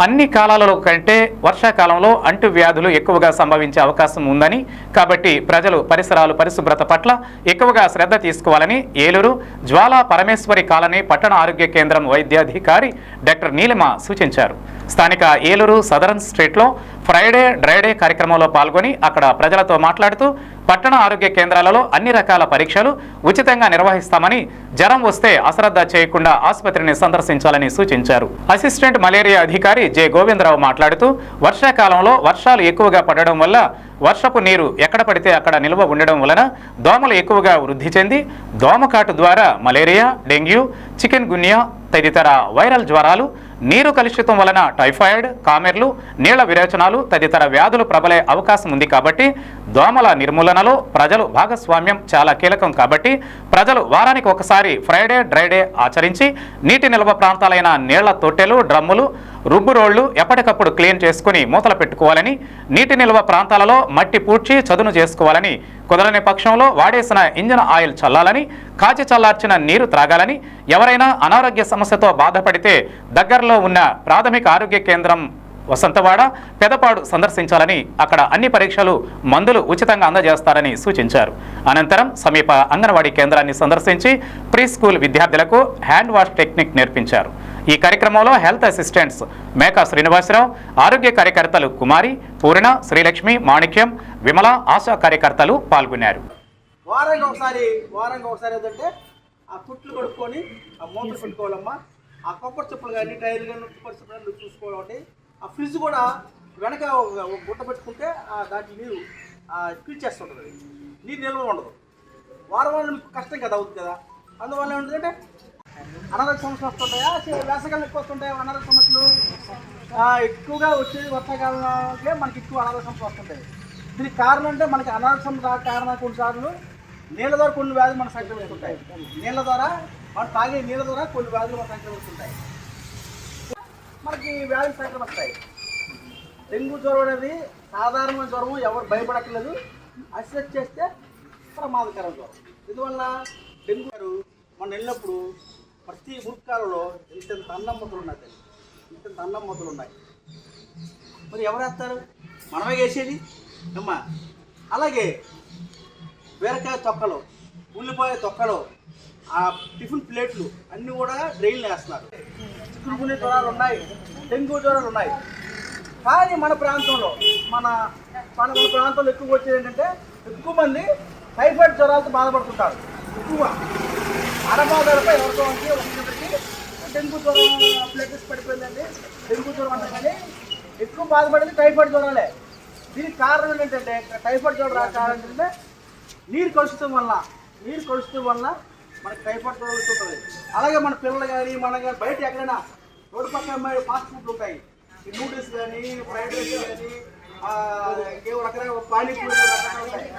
అన్ని కాలాలలో కంటే వర్షాకాలంలో అంటు వ్యాధులు ఎక్కువగా సంభవించే అవకాశం ఉందని కాబట్టి ప్రజలు పరిసరాలు పరిశుభ్రత పట్ల ఎక్కువగా శ్రద్ధ తీసుకోవాలని ఏలూరు జ్వాలా పరమేశ్వరి కాలనీ పట్టణ ఆరోగ్య కేంద్రం వైద్యాధికారి డాక్టర్ నీలిమ సూచించారు. స్థానిక ఏలూరు సదరన్ స్ట్రీట్లో ఫ్రైడే డ్రైడే కార్యక్రమంలో పాల్గొని అక్కడ ప్రజలతో మాట్లాడుతూ పట్టణ ఆరోగ్య కేంద్రాలలో అన్ని రకాల పరీక్షలు ఉచితంగా నిర్వహిస్తామని జ్వరం వస్తే అశ్రద్ధ చేయకుండా ఆసుపత్రిని సందర్శించాలని సూచించారు. అసిస్టెంట్ మలేరియా అధికారి జె. గోవిందరావు మాట్లాడుతూ వర్షాకాలంలో వర్షాలు ఎక్కువగా పడడం వల్ల వర్షపు నీరు ఎక్కడ పడితే అక్కడ నిల్వ ఉండడం వలన దోమలు ఎక్కువగా వృద్ధి చెంది దోమకాటు ద్వారా మలేరియా డెంగ్యూ చికెన్ గున్యా తదితర వైరల్ జ్వరాలు నీరు కలుషితం వలన టైఫాయిడ్ కామెర్లు నీళ్ళ విరేచనాలు తదితర వ్యాధులు ప్రబలే అవకాశం ఉంది కాబట్టి దోమల నిర్మూలనలో ప్రజలు భాగస్వామ్యం చాలా కీలకం కాబట్టి ప్రజలు వారానికి ఒకసారి ఫ్రైడే డ్రైడే ఆచరించి నీటి నిల్వ ప్రాంతాలైన నీళ్ళ తొట్టెలు డ్రమ్ములు రుబ్బు రోళ్ళు ఎప్పటికప్పుడు క్లీన్ చేసుకుని మూతలు పెట్టుకోవాలని నీటి నిల్వ ప్రాంతాలలో మట్టి పూడ్చి చదును చేసుకోవాలని కుదరని పక్షంలో వాడేసిన ఇంజన్ ఆయిల్ చల్లాలని కాచి చల్లార్చిన నీరు త్రాగాలని ఎవరైనా అనారోగ్య సమస్యతో బాధపడితే దగ్గరలో ఉన్న ప్రాథమిక ఆరోగ్య కేంద్రం వసంతవాడ పెదపాడు సందర్శించాలని అక్కడ అన్ని పరీక్షలు మందులు ఉచితంగా అందజేస్తారని సూచించారు. అనంతరం సమీప అంగన్వాడీ కేంద్రాన్ని సందర్శించి ప్రీ స్కూల్ విద్యార్థులకు హ్యాండ్ వాష్ టెక్నిక్ నేర్పించారు. ఈ కార్యక్రమంలో హెల్త్ అసిస్టెంట్స్ మేకా శ్రీనివాసరావు ఆరోగ్య కార్యకర్తలు కుమారి పూర్ణ శ్రీలక్ష్మి మాణిక్యం విమల ఆశా కార్యకర్తలు పాల్గొన్నారు. వారానికి ఒకసారి వారానికి ఒకసారి ఏంటంటే ఆ కుట్లు కొడుక్కొని ఆ మూతలు పెట్టుకోవాలమ్మా. ఆ కొబ్బరి చెప్పులు కానీ టైర్లు కానీ కొబ్బరి చెప్పులు కానీ చూసుకోవాలండి. ఆ ఫ్రిడ్జ్ కూడా వెనక ఒక గుట్ట పెట్టుకుంటే దాంట్లో నీరు పీల్చేస్తుంటుంది నీరు నిల్వ ఉండదు. వారం వారం కష్టం కదా అవుతుంది కదా. అందువల్ల ఏంటంటే అనారోగ్య సమస్యలు వస్తుంటాయా? చే- ఎక్కువ వస్తుంటాయి అనారోగ్య సమస్యలు? ఎక్కువగా వచ్చేది వర్షాకాలంలో మనకి ఎక్కువ అనారోగ్య సమస్యలు వస్తుంటాయి. దీనికి కారణం అంటే మనకి అనారోగ్య సమస్య కారణం కొన్నిసార్లు నీళ్ళ ద్వారా కొన్ని వ్యాధులు మనకు సంక్రమిస్తుంటాయి నీళ్ళ ద్వారా మనం తాగే నీళ్ళ ద్వారా కొన్ని వ్యాధులు మనకు సంక్రమిస్తుంటాయి మనకి వ్యాధులు సంక్రమిస్తాయి డెంగ్యూ జ్వరం అనేది సాధారణ జ్వరం ఎవరు భయపడట్లేదు అసెస్ చేస్తే ప్రమాదకరం జ్వరం. ఎందువల్ల? డెంగ్యూ గారు మనం వెళ్ళినప్పుడు ప్రతి మురుక్కాలలో ఇంతంత అన్నమ్మతులు ఉన్నాయి ఇంత అన్నం ఉన్నాయి. మరి ఎవరు వేస్తారు? మనమే వేసేది? అమ్మా. అలాగే బీరకాయ తొక్కలు ఉల్లిపాయ తొక్కలు ఆ టిఫిన్ ప్లేట్లు అన్నీ కూడా డ్రైన్లు వేస్తున్నారు. చిక్కుడుకునే జ్వరాలు ఉన్నాయి డెంగ్యూ జ్వరాలు ఉన్నాయి. కానీ మన ప్రాంతంలో మన మన మన ప్రాంతంలో ఎక్కువ వచ్చేది ఏంటంటే ఎక్కువ మంది టైఫాయిడ్ జ్వరాలతో బాధపడుతుంటారు. ఎక్కువ. అడబాధలపై ఎవరితో అంటే ఒకరికి డెంగ్యూ జ్వరం ప్లేటెస్ పడిపోయిందండి. డెంగ్యూ జ్వరం అంటే కానీ ఎక్కువ బాధపడేది టైఫాయిడ్ జ్వరాలే. దీనికి కారణం ఏంటంటే టైఫాయిడ్ జ్వరం రా కారణం ఏంటంటే నీరు కలుషితం వల్ల నీరు కలుషితం వల్ల మనకి టైఫాయిడ్ జ్వరం వస్తుంటుంది అలాగే మన పిల్లలు కానీ మన కానీ బయట ఎక్కడైనా రోడ్డు పక్కన అమ్మాయి ఫాస్ట్ ఫుడ్ ఉంటాయి. నూడిల్స్ కానీ ఫ్రైడ్ రైస్ కానీ ఇంకేమో రకరకాల పానీపూరి రకరకాలు ఉంటాయి.